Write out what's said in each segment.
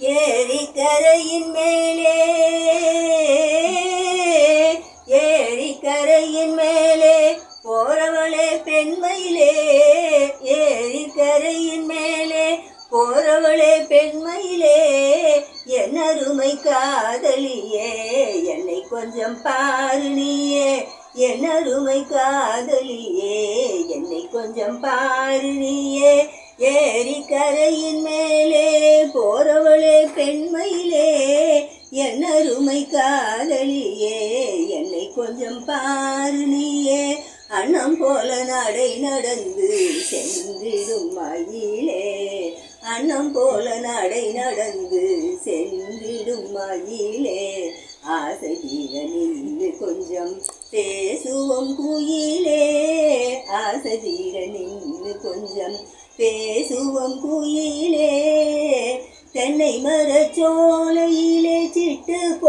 ஏரிக்கரையின் மேலே. ஏரிக்கரையின் மேலே. போறவளே பெண்மையிலே. ஏரிக்கரையின் மேலே. போறவளே பெண்மையிலே. என் அருமை காதலியே என்னை கொஞ்சம் பாரு நீயே. என் அருமை காதலியே என்னை கொஞ்சம் பாரு நீயே. ஏரிக்கரையின் மேலே. காலலியே காதலியே என்னை கொஞ்சம் பாரு நீயே. அன்னம் போல நடை நடந்து சென்றிடும் மயிலே. அண்ணம் போல நடை நடந்து சென்றிடும் மயிலே. ஆசை தீர கொஞ்சம் பேசுவோம் குயிலே. ஆசை தீர கொஞ்சம் பேசுவோம் குயிலே. தென்னை மரச்சோலையிலே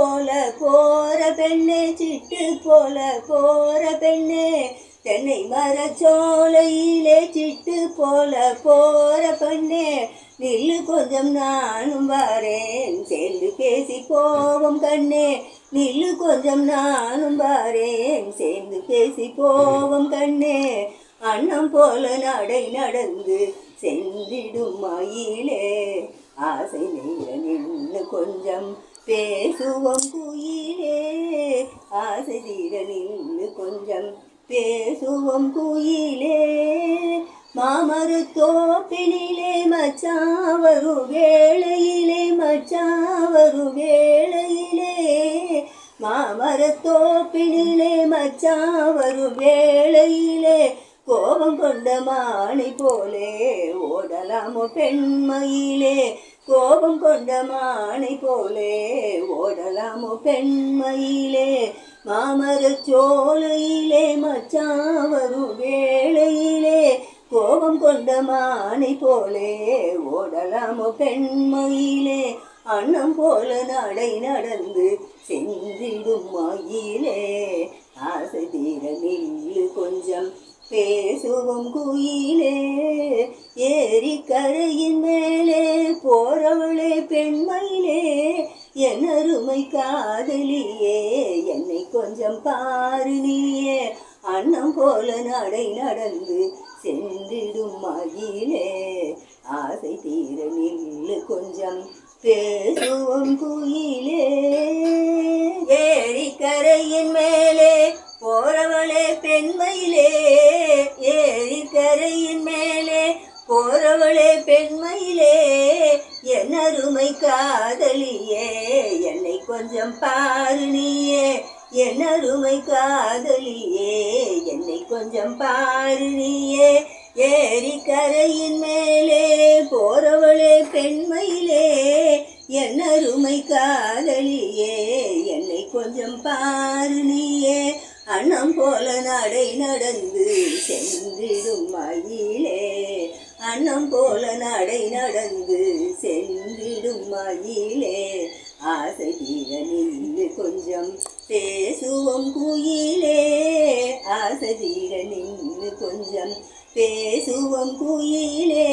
போல போற பெண்ணே சிட்டு போல போற பெண்ணே. தென்னை மரச்சோலையிலே சிட்டு போல போற பெண்ணே. நில்லு கொஞ்சம் நானும் வரேன் சேர்ந்து பேசி போவோம் கண்ணே. நில்லு கொஞ்சம் நானும் வரேன் சேர்ந்து பேசி போவோம் கண்ணே. அண்ணம் போல நடை நடந்து சென்றிடும் மயிலே. ஆசை நின்று கொஞ்சம் பேசுவோம் குயிலே ஆசிரியர் நின்று கொஞ்சம் பேசுவோம் குயிலே. மாமரு மாமருத்தோப்பினிலே மச்சாவரு வேளையிலே மச்சாவரு வேளையிலே. மாமரத்தோப்பினிலே மச்சாவரு வேளையிலே. கோபம் கொண்ட மாணி போலே ஓடலாமோ பெண்மையிலே. கோபம் கொண்ட மானை போலே ஓடலாமோ பெண்மையிலே? மாமர சோலையிலே மச்சாவரு வேளையிலே. கோபம் கொண்ட மானை போலே ஓடலாமோ பெண்மையிலே? அண்ணம் போல நடை நடந்து சென்றிடும் மயிலே ஆசை தீர நில்லு கொஞ்சம் பேசுவோம் குயிலே. ஏரி கரையின் நீயே என்னை கொஞ்சம் பாரு நீயே. அன்னம் போல நடை நடந்து சென்றிடும் மகிழே. ஆசை தீர நில்லு கொஞ்சம் பேசுவோம் குயிலே. ஏரிக்கரையின் மேலே போறவளே பெண்மையிலே. ஏரிக்கரையின் மேலே போறவளே பெண்மையிலே. என் அருமை காதலியே. கொஞ்சம் பாரு நீயே என் அருமை காதலியே. என்னை கொஞ்சம் பாரு நீயே ஏரிக்கரையின் மேலே போறவளே பெண்மையிலே. என் அருமை காதலியே என்னை கொஞ்சம் பாரு நீயே. போல நடை நடந்து சென்றிடும் மயிலே. அண்ணம் போல நடை நடந்து சென்றிடும் மயிலே. ஆசை தீர கொஞ்சம் பேசுவோம் குயிலே. ஆசை தீர கொஞ்சம் பேசுவோம் குயிலே.